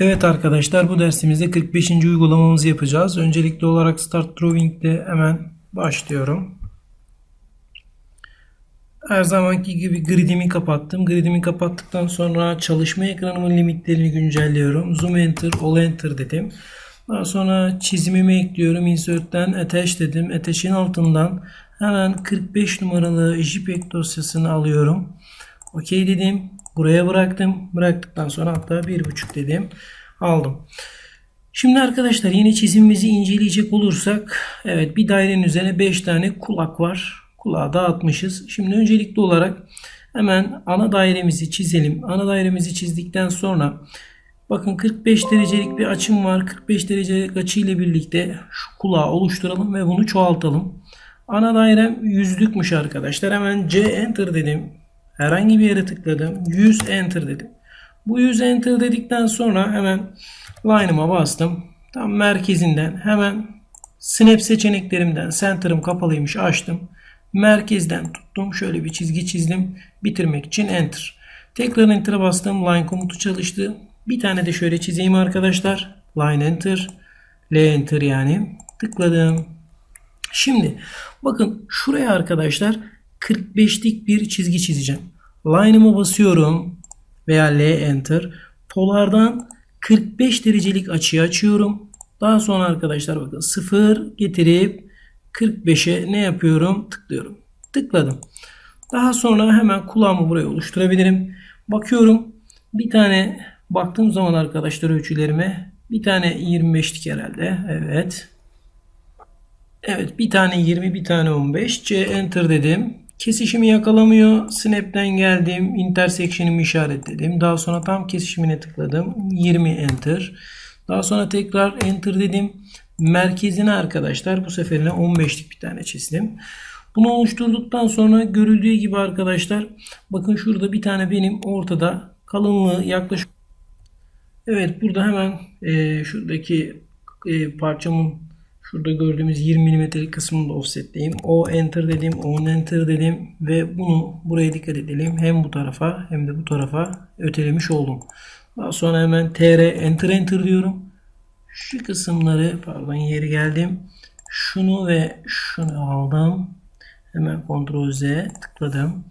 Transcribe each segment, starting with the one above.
Evet arkadaşlar bu dersimizde 45. uygulamamızı yapacağız. Öncelikli olarak Start Drawing ile hemen başlıyorum. Her zamanki gibi gridimi kapattım. Gridimi kapattıktan sonra çalışma ekranımın limitlerini güncelliyorum. Zoom Enter, All Enter dedim. Daha sonra çizimimi ekliyorum. Insert'ten Attach dedim. Attach'in altından hemen 45 numaralı JPEG dosyasını alıyorum. OK dedim. Buraya bıraktım. Bıraktıktan sonra hatta 1.5 dedim. Aldım. Şimdi arkadaşlar yine çizimimizi inceleyecek olursak evet bir dairenin üzerine 5 tane kulak var. Kulağı dağıtmışız. Şimdi öncelikli olarak hemen ana dairemizi çizelim. Ana dairemizi çizdikten sonra bakın 45 derecelik bir açım var. 45 derecelik açı ile birlikte şu kulağı oluşturalım ve bunu çoğaltalım. Ana dairem yüzlükmüş arkadaşlar. Hemen C enter dedim. Herhangi bir yere tıkladım. 100 enter dedim. Bu 100 enter dedikten sonra hemen line'ıma bastım. Tam merkezinden hemen snap seçeneklerimden center'ım kapalıymış açtım. Merkezden tuttum. Şöyle bir çizgi çizdim. Bitirmek için enter. Tekrar enter'a bastım. Line komutu çalıştı. Bir tane de şöyle çizeyim arkadaşlar. Line enter. L enter yani. Tıkladım. Şimdi bakın şuraya arkadaşlar 45'lik bir çizgi çizeceğim. Line'ıma basıyorum veya L enter. Polardan 45 derecelik açıyı açıyorum. Daha sonra arkadaşlar bakın 0 getirip 45'e ne yapıyorum? Tıklıyorum. Tıkladım. Daha sonra hemen kulağımı buraya oluşturabilirim. Bakıyorum. Bir tane baktığım zaman arkadaşlar ölçülerime bir tane 25'lik herhalde. Evet. Evet bir tane 20 bir tane 15. C enter dedim. Kesişimi yakalamıyor. Snap'ten geldim. Intersection'ımı işaretledim. Daha sonra tam kesişimine tıkladım. 20 enter. Daha sonra tekrar enter dedim. Merkezine arkadaşlar bu seferine 15'lik bir tane çizdim. Bunu oluşturduktan sonra görüldüğü gibi arkadaşlar bakın şurada bir tane benim ortada kalınlığı yaklaşık Evet burada hemen e, şuradaki e, parçamın Şurada gördüğümüz 20 mm'lik kısmını da offsetleyeyim. O enter dedim, on enter dedim ve bunu buraya dikkat edelim. Hem bu tarafa hem de bu tarafa ötelemiş oldum. Daha sonra hemen tr enter enter diyorum. Şu kısımları pardon yeri geldim. Şunu ve şunu aldım. Hemen Ctrl Z tıkladım.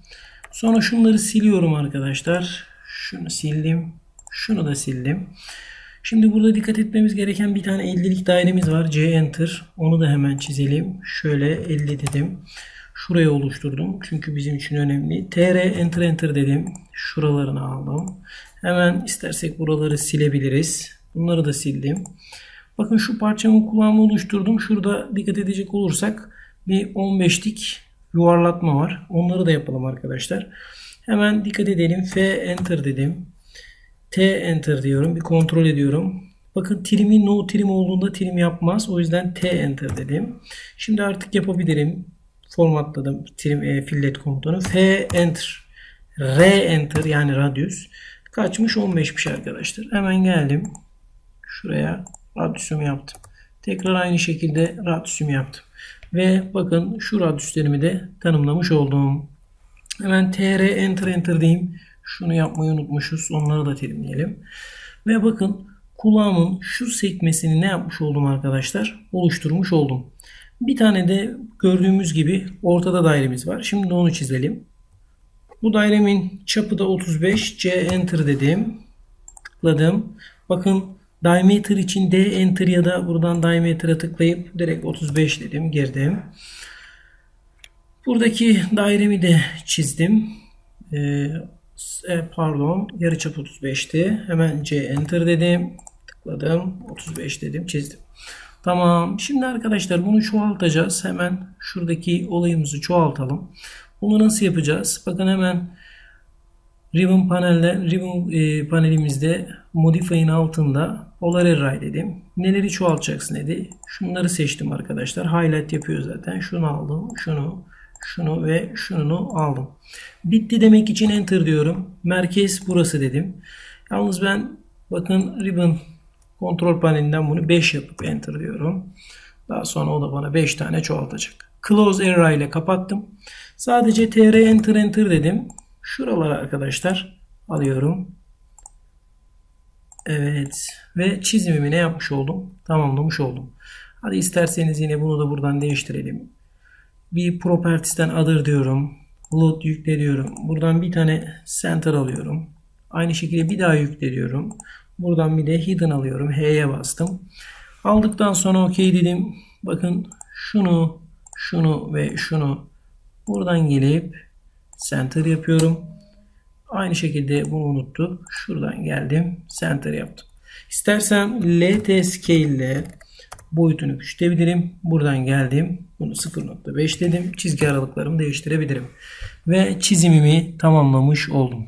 Sonra şunları siliyorum arkadaşlar. Şunu sildim. Şunu da sildim. Şimdi burada dikkat etmemiz gereken bir tane 50'lik dairemiz var. C enter. Onu da hemen çizelim. Şöyle 50 dedim. Şurayı oluşturdum. Çünkü bizim için önemli. TR enter enter dedim. Şuralarını aldım. Hemen istersek buraları silebiliriz. Bunları da sildim. Bakın şu parçamın kulağımı oluşturdum. Şurada dikkat edecek olursak bir 15'lik yuvarlatma var. Onları da yapalım arkadaşlar. Hemen dikkat edelim. F enter dedim. T enter diyorum. Bir kontrol ediyorum. Bakın trimi no trim olduğunda trim yapmaz. O yüzden T enter dedim. Şimdi artık yapabilirim. Formatladım trim e, fillet komutunu. F enter. R enter yani radius. Kaçmış 15'miş arkadaşlar. Hemen geldim. Şuraya radiusumu yaptım. Tekrar aynı şekilde radiusumu yaptım. Ve bakın şu radiuslerimi de tanımlamış oldum. Hemen tr enter enter diyeyim. Şunu yapmayı unutmuşuz. Onları da terimleyelim. Ve bakın kulağımın şu sekmesini ne yapmış oldum arkadaşlar? Oluşturmuş oldum. Bir tane de gördüğümüz gibi ortada dairemiz var. Şimdi onu çizelim. Bu dairemin çapı da 35. C enter dedim. Tıkladım. Bakın diameter için D enter ya da buradan diameter'a tıklayıp direkt 35 dedim. Girdim. Buradaki dairemi de çizdim. Ee, e, pardon yarıçap 35'ti. Hemen C enter dedim. Tıkladım. 35 dedim. Çizdim. Tamam. Şimdi arkadaşlar bunu çoğaltacağız. Hemen şuradaki olayımızı çoğaltalım. Bunu nasıl yapacağız? Bakın hemen Ribbon panelde Ribbon e, panelimizde Modify'in altında Polar Array dedim. Neleri çoğaltacaksın dedi. Şunları seçtim arkadaşlar. Highlight yapıyor zaten. Şunu aldım. Şunu şunu ve şunu aldım. Bitti demek için enter diyorum. Merkez burası dedim. Yalnız ben bakın ribbon kontrol panelinden bunu 5 yapıp enter diyorum. Daha sonra o da bana 5 tane çoğaltacak. Close array ile kapattım. Sadece tr enter enter dedim. Şuralara arkadaşlar alıyorum. Evet. Ve çizimimi ne yapmış oldum? Tamamlamış oldum. Hadi isterseniz yine bunu da buradan değiştirelim. Bir properties'ten other diyorum. Load yükle diyorum. Buradan bir tane center alıyorum. Aynı şekilde bir daha yükle diyorum. Buradan bir de hidden alıyorum. H'ye bastım. Aldıktan sonra OK dedim. Bakın şunu, şunu ve şunu buradan gelip center yapıyorum. Aynı şekilde bunu unuttuk. Şuradan geldim. Center yaptım. İstersem LT scale ile boyutunu küçültebilirim. Buradan geldim. Bunu 0.5 dedim. Çizgi aralıklarımı değiştirebilirim. Ve çizimimi tamamlamış oldum.